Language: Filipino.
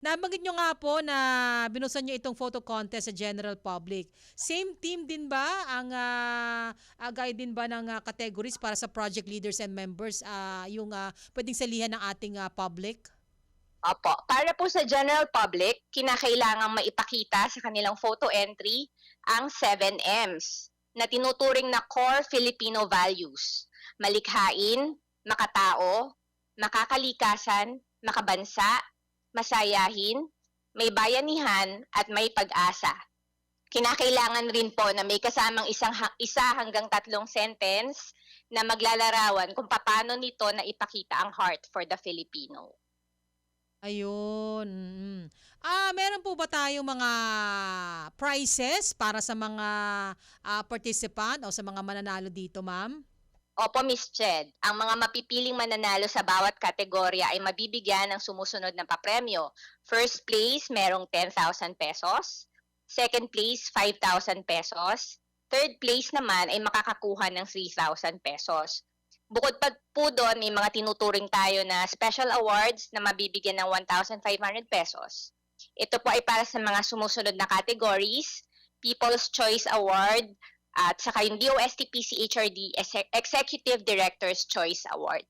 Nabanggit nyo nga po na binusan nyo itong photo contest sa general public. Same team din ba ang uh, agay din ba ng ah, categories para sa project leaders and members ah, yung ah, pwedeng salihan ng ating ah, public? Opo. Para po sa general public, kinakailangang maipakita sa kanilang photo entry ang 7 M's na tinuturing na core Filipino values. Malikhain, makatao, makakalikasan, makabansa, masayahin, may bayanihan, at may pag-asa. Kinakailangan rin po na may kasamang isang isa hanggang tatlong sentence na maglalarawan kung paano nito na ipakita ang heart for the Filipino. Ayun. Ah, meron po ba tayong mga prizes para sa mga ah, participant o sa mga mananalo dito, ma'am? Opo, Miss Ched, ang mga mapipiling mananalo sa bawat kategorya ay mabibigyan ng sumusunod na papremyo. First place, merong 10,000 pesos. Second place, 5,000 pesos. Third place naman ay makakakuha ng 3,000 pesos. Bukod pa po doon, may mga tinuturing tayo na special awards na mabibigyan ng 1,500 pesos. Ito po ay para sa mga sumusunod na categories, People's Choice Award, at saka yung DOST PCHRD Exe- Executive Director's Choice Award.